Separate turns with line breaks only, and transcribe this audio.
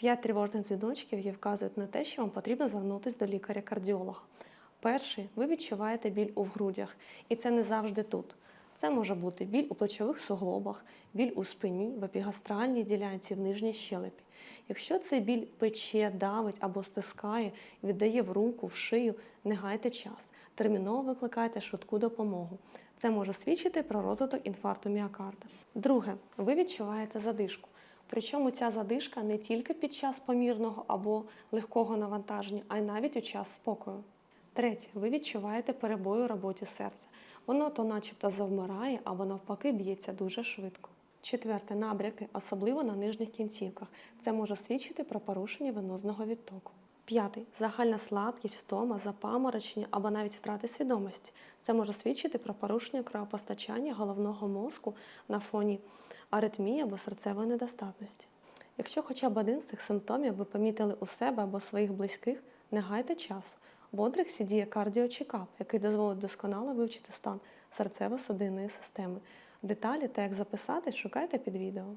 П'ять тривожних дзвіночків, які вказують на те, що вам потрібно звернутися до лікаря-кардіолога. Перший, ви відчуваєте біль у грудях, і це не завжди тут. Це може бути біль у плечових суглобах, біль у спині, в епігастральній ділянці, в нижній щелепі. Якщо цей біль пече, давить або стискає, віддає в руку, в шию, не гайте час. Терміново викликайте швидку допомогу. Це може свідчити про розвиток інфаркту міокарда. Друге, ви відчуваєте задишку. Причому ця задишка не тільки під час помірного або легкого навантаження, а й навіть у час спокою. Третє, ви відчуваєте перебої у роботі серця. Воно то начебто завмирає або навпаки б'ється дуже швидко. Четверте, набряки, особливо на нижніх кінцівках. Це може свідчити про порушення венозного відтоку. П'ятий загальна слабкість, втома, запаморочення або навіть втрати свідомості. Це може свідчити про порушення кровопостачання головного мозку на фоні аритмії або серцевої недостатності. Якщо хоча б один з цих симптомів ви помітили у себе або своїх близьких, не гайте часу. В Одрексі діє кардіочекап, який дозволить досконало вивчити стан серцево-судинної системи. Деталі та як записати шукайте під відео.